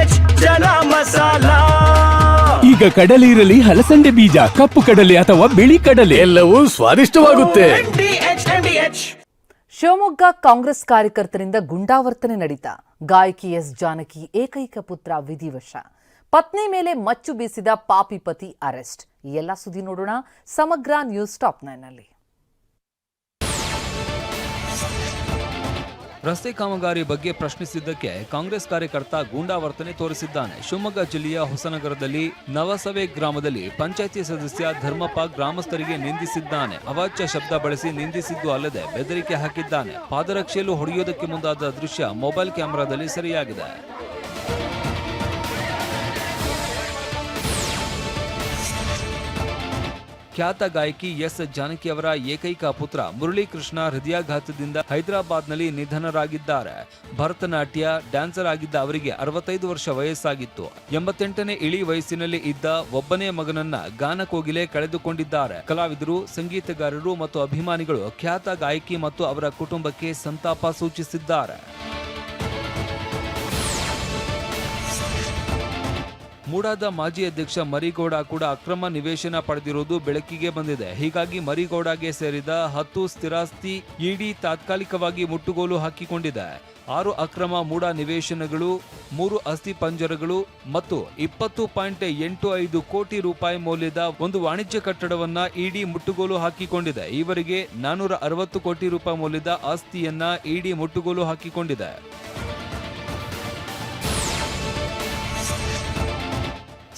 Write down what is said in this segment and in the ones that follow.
H ಜನ ಮಸಾಲ. ಈಗ ಕಡಲೆ ಇರಲಿ ಹಲಸಂಡೆ ಬೀಜ ಕಪ್ಪು ಕಡಲೆ ಅಥವಾ ಬಿಳಿ ಕಡಲೆ. ಎಲ್ಲವೂ ಸ್ವಾದಿಷ್ಟವಾಗುತ್ತೆ. ಎಚ್ ಶಿವಮೊಗ್ಗ ಕಾಂಗ್ರೆಸ್ ಕಾರ್ಯಕರ್ತರಿಂದ ಗುಂಡಾವರ್ತನೆ ನಡೀತ ಗಾಯಕಿ ಎಸ್ ಜಾನಕಿ ಏಕೈಕ ಪುತ್ರ ವಿಧಿವಶ. ಪತ್ನಿ ಮೇಲೆ ಮಚ್ಚು ಬೀಸಿದ ಪಾಪಿ ಪತಿ ಅರೆಸ್ಟ್. ಈ ಎಲ್ಲ ಸುದ್ದಿ ನೋಡೋಣ ಸಮಗ್ರ ನ್ಯೂಸ್ ಟಾಪ್ ನೈನ್ನಲ್ಲಿ ರಸ್ತೆ ಕಾಮಗಾರಿ ಬಗ್ಗೆ ಪ್ರಶ್ನಿಸಿದ್ದಕ್ಕೆ ಕಾಂಗ್ರೆಸ್ ಕಾರ್ಯಕರ್ತ ಗೂಂಡಾವರ್ತನೆ ತೋರಿಸಿದ್ದಾನೆ. ಶಿವಮೊಗ್ಗ ಜಿಲ್ಲೆಯ ಹೊಸನಗರದಲ್ಲಿ ನವಸವೆ ಗ್ರಾಮದಲ್ಲಿ ಪಂಚಾಯತಿ ಸದಸ್ಯ ಧರ್ಮಪ್ಪ ಗ್ರಾಮಸ್ಥರಿಗೆ ನಿಂದಿಸಿದ್ದಾನೆ. ಅವಾಚ್ಯ ಶಬ್ದ ಬಳಸಿ ನಿಂದಿಸಿದ್ದು ಅಲ್ಲದೆ ಬೆದರಿಕೆ ಹಾಕಿದ್ದಾನೆ. ಪಾದರಕ್ಷೆಯಲ್ಲೂ ಹೊಡೆಯುವುದಕ್ಕೆ ಮುಂದಾದ ದೃಶ್ಯ ಮೊಬೈಲ್ ಕ್ಯಾಮೆರಾದಲ್ಲಿ ಸೆರೆಯಾಗಿದೆ. ಖ್ಯಾತ ಗಾಯಕಿ ಎಸ್ ಜಾನಕಿ ಅವರ ಏಕೈಕ ಪುತ್ರ ಮುರಳೀಕೃಷ್ಣ ಹೃದಯಾಘಾತದಿಂದ ಹೈದರಾಬಾದ್ನಲ್ಲಿ ನಿಧನರಾಗಿದ್ದಾರೆ. ಭರತನಾಟ್ಯ ಡ್ಯಾನ್ಸರ್ ಆಗಿದ್ದ ಅವರಿಗೆ ಅರವತ್ತೈದು ವರ್ಷ ವಯಸ್ಸಾಗಿತ್ತು. ಎಂಬತ್ತೆಂಟನೇ ಇಳಿ ವಯಸ್ಸಿನಲ್ಲಿ ಇದ್ದ ಒಬ್ಬನೇ ಮಗನನ್ನ ಗಾನ ಕೋಗಿಲೆ ಕಳೆದುಕೊಂಡಿದ್ದಾರೆ. ಕಲಾವಿದರು, ಸಂಗೀತಗಾರರು ಮತ್ತು ಅಭಿಮಾನಿಗಳು ಖ್ಯಾತ ಗಾಯಕಿ ಮತ್ತು ಅವರ ಕುಟುಂಬಕ್ಕೆ ಸಂತಾಪ ಸೂಚಿಸಿದ್ದಾರೆ. ಮೂಡಾದ ಮಾಜಿ ಅಧ್ಯಕ್ಷ ಮರಿಗೌಡ ಕೂಡ ಅಕ್ರಮ ನಿವೇಶನ ಪಡೆದಿರುವುದು ಬೆಳಕಿಗೆ ಬಂದಿದೆ. ಹೀಗಾಗಿ ಮರಿಗೌಡಗೆ ಸೇರಿದ ಹತ್ತು ಸ್ಥಿರಾಸ್ತಿ ಇಡಿ ತಾತ್ಕಾಲಿಕವಾಗಿ ಮುಟ್ಟುಗೋಲು ಹಾಕಿಕೊಂಡಿದೆ. ಆರು ಅಕ್ರಮ ಮೂಡ ನಿವೇಶನಗಳು, ಮೂರು ಅಸ್ಥಿ ಪಂಜರಗಳು ಮತ್ತು ಇಪ್ಪತ್ತು ಪಾಯಿಂಟ್ ಎಂಟು ಐದು ಕೋಟಿ ರೂಪಾಯಿ ಮೌಲ್ಯದ ಒಂದು ವಾಣಿಜ್ಯ ಕಟ್ಟಡವನ್ನ ಇಡಿ ಮುಟ್ಟುಗೋಲು ಹಾಕಿಕೊಂಡಿದೆ. ಈವರೆಗೆ ನಾನೂರ ಅರವತ್ತು ಕೋಟಿ ರೂಪಾಯಿ ಮೌಲ್ಯದ ಆಸ್ತಿಯನ್ನ ಇಡಿ ಮುಟ್ಟುಗೋಲು ಹಾಕಿಕೊಂಡಿದೆ.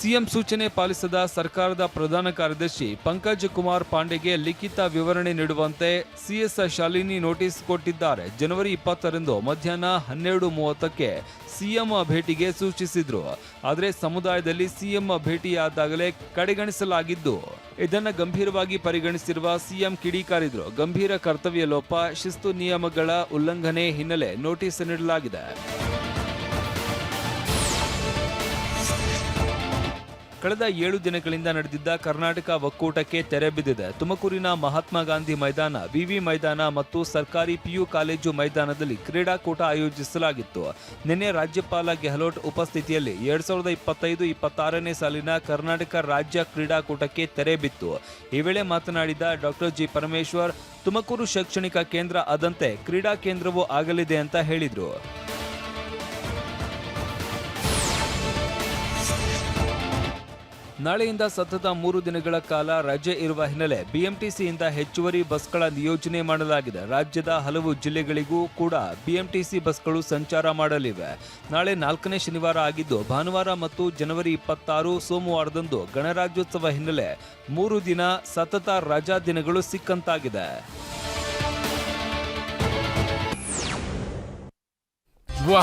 ಸಿಎಂ ಸೂಚನೆ ಪಾಲಿಸದ ಸರ್ಕಾರದ ಪ್ರಧಾನ ಕಾರ್ಯದರ್ಶಿ ಪಂಕಜ್ ಕುಮಾರ್ ಪಾಂಡೆಗೆ ಲಿಖಿತ ವಿವರಣೆ ನೀಡುವಂತೆ ಸಿಎಸ್ ಶಾಲಿನಿ ನೋಟಿಸ್ ಕೊಟ್ಟಿದ್ದಾರೆ. ಜನವರಿ ಇಪ್ಪತ್ತರಂದು ಮಧ್ಯಾಹ್ನ ಹನ್ನೆರಡು ಮೂವತ್ತಕ್ಕೆ ಸಿಎಂ ಭೇಟಿಗೆ ಸೂಚಿಸಿದ್ರು. ಆದರೆ ಸಮುದಾಯದಲ್ಲಿ ಸಿಎಂ ಭೇಟಿಯಾದಾಗಲೇ ಕಡೆಗಣಿಸಲಾಗಿದ್ದು, ಇದನ್ನು ಗಂಭೀರವಾಗಿ ಪರಿಗಣಿಸಿರುವ ಸಿಎಂ ಕಿಡಿಕಾರಿದ್ರು. ಗಂಭೀರ ಕರ್ತವ್ಯ ಲೋಪ, ಶಿಸ್ತು ನಿಯಮಗಳ ಉಲ್ಲಂಘನೆ ಹಿನ್ನೆಲೆ ನೋಟಿಸ್ ನೀಡಲಾಗಿದೆ. ಕಳೆದ ಏಳು ದಿನಗಳಿಂದ ನಡೆದಿದ್ದ ಕರ್ನಾಟಕ ಒಕ್ಕೂಟಕ್ಕೆ ತೆರೆ ಬಿದ್ದಿದೆ. ತುಮಕೂರಿನ ಮಹಾತ್ಮ ಗಾಂಧಿ ಮೈದಾನ, ವಿವಿ ಮೈದಾನ ಮತ್ತು ಸರ್ಕಾರಿ ಪಿಯು ಕಾಲೇಜು ಮೈದಾನದಲ್ಲಿ ಕ್ರೀಡಾಕೂಟ ಆಯೋಜಿಸಲಾಗಿತ್ತು. ನಿನ್ನೆ ರಾಜ್ಯಪಾಲ ಗೆಹ್ಲೋಟ್ ಉಪಸ್ಥಿತಿಯಲ್ಲಿ ಎರಡ್ ಸಾವಿರದ ಇಪ್ಪತ್ತೈದು, ಇಪ್ಪತ್ತಾರನೇ ಸಾಲಿನ ಕರ್ನಾಟಕ ರಾಜ್ಯ ಕ್ರೀಡಾಕೂಟಕ್ಕೆ ತೆರೆ ಬಿತ್ತು. ಈ ವೇಳೆ ಮಾತನಾಡಿದ ಡಾಕ್ಟರ್ ಜಿ ಪರಮೇಶ್ವರ್, ತುಮಕೂರು ಶೈಕ್ಷಣಿಕ ಕೇಂದ್ರ ಅದಂತೆ ಕ್ರೀಡಾ ಕೇಂದ್ರವೂ ಆಗಲಿದೆ ಅಂತ ಹೇಳಿದ್ರು. ನಾಳೆಯಿಂದ ಸತತ ಮೂರು ದಿನಗಳ ಕಾಲ ರಜೆ ಇರುವ ಹಿನ್ನೆಲೆ ಬಿಎಂಟಿಸಿಯಿಂದ ಹೆಚ್ಚುವರಿ ಬಸ್ಗಳ ನಿಯೋಜನೆ ಮಾಡಲಾಗಿದೆ. ರಾಜ್ಯದ ಹಲವು ಜಿಲ್ಲೆಗಳಿಗೂ ಕೂಡ ಬಿಎಂಟಿಸಿ ಬಸ್ಗಳು ಸಂಚಾರ ಮಾಡಲಿವೆ. ನಾಳೆ ನಾಲ್ಕನೇ ಶನಿವಾರ ಆಗಿದ್ದು, ಭಾನುವಾರ ಮತ್ತು ಜನವರಿ ಇಪ್ಪತ್ತಾರು ಸೋಮವಾರದಂದು ಗಣರಾಜ್ಯೋತ್ಸವ ಹಿನ್ನೆಲೆ ಮೂರು ದಿನ ಸತತ ರಜಾ ದಿನಗಳು ಸಿಕ್ಕಂತಾಗಿದೆ. ವಾ